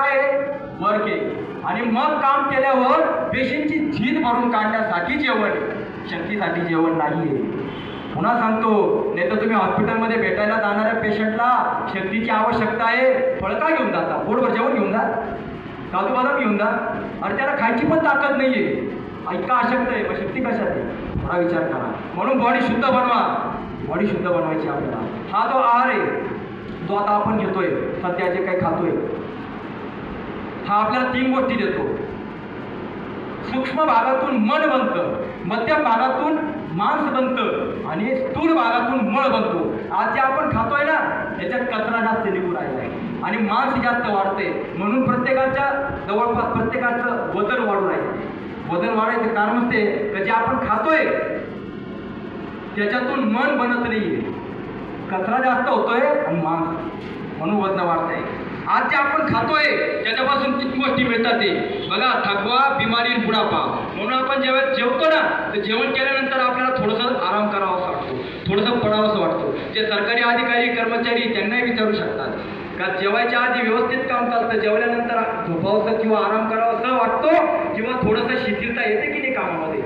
काय आहे वर्क आहे. आणि मग काम केल्यावर पेशींची झीज भरून काढण्यासाठी जेवण आहे. शक्तीसाठी जेवण नाही आहे. पुन्हा सांगतो नाही तर तुम्ही हॉस्पिटलमध्ये भेटायला जाणाऱ्या पेशंटला शक्तीची आवश्यकता आहे. फळ का घेऊन जाता पोटभर जेवण घेऊन जा. काजू बदाम घेऊन जा. अरे त्याला खायची पण ताकद नाही आहे ऐका अशक्त आहे मग शक्ती कशात आहे? विचार करा. म्हणून बॉडी शुद्ध बनवा. बॉडी शुद्ध बनवायची आपल्याला. हा जो आहार आहे जो आता आपण घेतोय. सध्या जे काही खातोय. हा आपल्याला तीन गोष्टी देतो. सूक्ष्म भागातून मन बनतं मध्यम भागातून मांस बनतं आणि स्थूल भागातून मळ बनतो. आज जे आपण खातोय ना त्याच्यात कचरा जास्त निघून राहिला आहे आणि मांस जास्त वाढते म्हणून प्रत्येकाच्या जवळपास प्रत्येकाचं वजन वाढून राहील वजन वाढायचं कारण म्हणते का जे आपण खातोय त्याच्यातून मन बनत नाहीये. कचरा जास्त होतोय आणि मांस. म्हणून वजन वाढतंय. आज जे आपण खातोय त्याच्यापासून किती गोष्टी मिळतात ते. बघा थकवा बिमारी आणि बुढापा. म्हणून आपण जेव्हा जेवतो ना तर जेवण केल्यानंतर आपल्याला थोडंसं आराम करावा असं वाटतो. थोडंसं पडावं असं वाटतो. जे सरकारी अधिकारी कर्मचारी त्यांनाही विचारू शकतात. का जेवायच्या आधी व्यवस्थित काम चालतं जेवल्यानंतर झोपावंसं किंवा आराम करावा असं वाटतो किंवा थोडंसं शिथिलता येते की नाही कामामध्ये?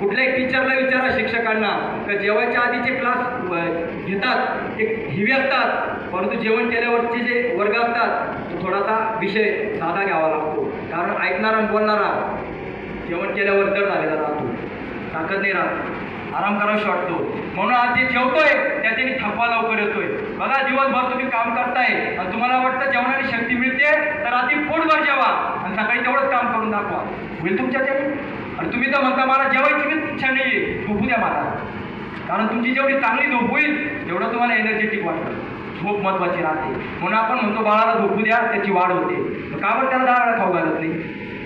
कुठल्याही टीचरला विचारा शिक्षकांना? का जेवायच्या आधीचे क्लास घेतात ते हिवे असतात परंतु जेवण केल्यावरचे जे वर्ग असतात तो थोडासा विषय साधा घ्यावा लागतो. कारण ऐकणारा आणि बोलणारा जेवण केल्यावर जड झालेला राहतो. ताकद नाही राहत. आराम करावाशी वाटतो. म्हणून आज जे जेवतोय त्याच्याने थकवा लवकर येतोय. बघा दिवसभर तुम्ही काम करताय आणि तुम्हाला वाटतं जेवणाची शक्ती मिळते तर आधी पोटभर जेवा आणि सकाळी तेवढंच काम करून दाखवा. होईल तुमच्याच्याने आणि तुम्ही तर म्हणता मला जेवायची पण इच्छा नाही आहे झोपू द्या मला कारण तुमची जेवढी चांगली झोप होईल तेवढं तुम्हाला एनर्जेटिक वाटतं. झोप महत्वाची राहते. म्हणून आपण म्हणतो बाळाला झोपू द्या त्याची वाढ होते. का बरं त्याला दहा खाऊ घालत नाही?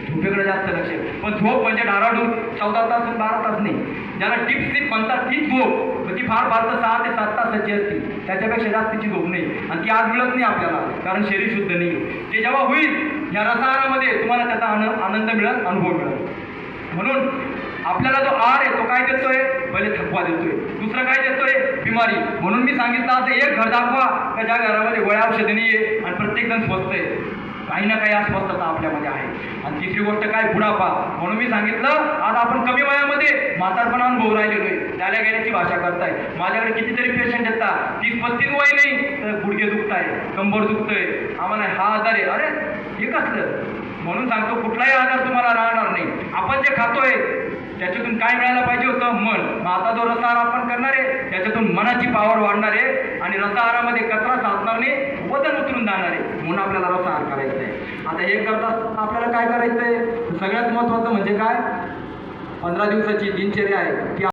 झोपेकडे जास्त लक्ष. पण झोप म्हणजे डाराडूर चौदा तास बारा तास नाही. ज्याला टीप स्लीप म्हणतात ती झोप. ती फार फार तर सहा ते सात तासाची असते. त्याच्यापेक्षा जास्तीची झोप नाही. आणि ती आज मिळत नाही आपल्याला कारण शरीर शुद्ध नाही. ते जेव्हा होईल या रसाहारामध्ये तुम्हाला त्याचा आनंद मिळत अनुभव मिळत म्हणून आपल्याला जो आर आहे तो काय देतोय? पहिले थकवा देतोय. दुसरं काय देतोय? बिमारी. म्हणून मी सांगितलं असं एक घर दाखवा का ज्या घरामध्ये गोळ्या औषधी नाही आहे आणि प्रत्येक जण स्वस्त आहे. काही ना काही अस्वस्थता आपल्यामध्ये आहे. आणि तिसरी गोष्ट काय? बुढापा. म्हणून मी सांगितलं आज आपण कमी वयामध्ये म्हातारपणा भाऊ राहिलेलो आहे. त्याला गेल्याची भाषा करताय. माझ्याकडे कितीतरी पेशंट येतात. तीस पस्तीस वय नाही तर गुडघे दुखताय कंबर दुखतंय. आम्हाला हा आजार आहे. अरे हे कसलं? म्हणून सांगतो कुठलाही आजार तुम्हाला राहणार नाही. आपण जे खातोय त्याच्यातून काय मिळायला पाहिजे होतं? मन. मग आता जो रसाहार आपण करणार आहे त्याच्यातून मनाची पावर वाढणार आहे आणि रसाहारामध्ये कचरा साधणार नाही वजन उतरून जाणार आहे. म्हणून आपल्याला रसाहार करायचा आहे. आता हे करता आपल्याला काय करायचं आहे सगळ्यात महत्त्वाचं म्हणजे काय? पंधरा दिवसाची दिनचर्या आहे. ती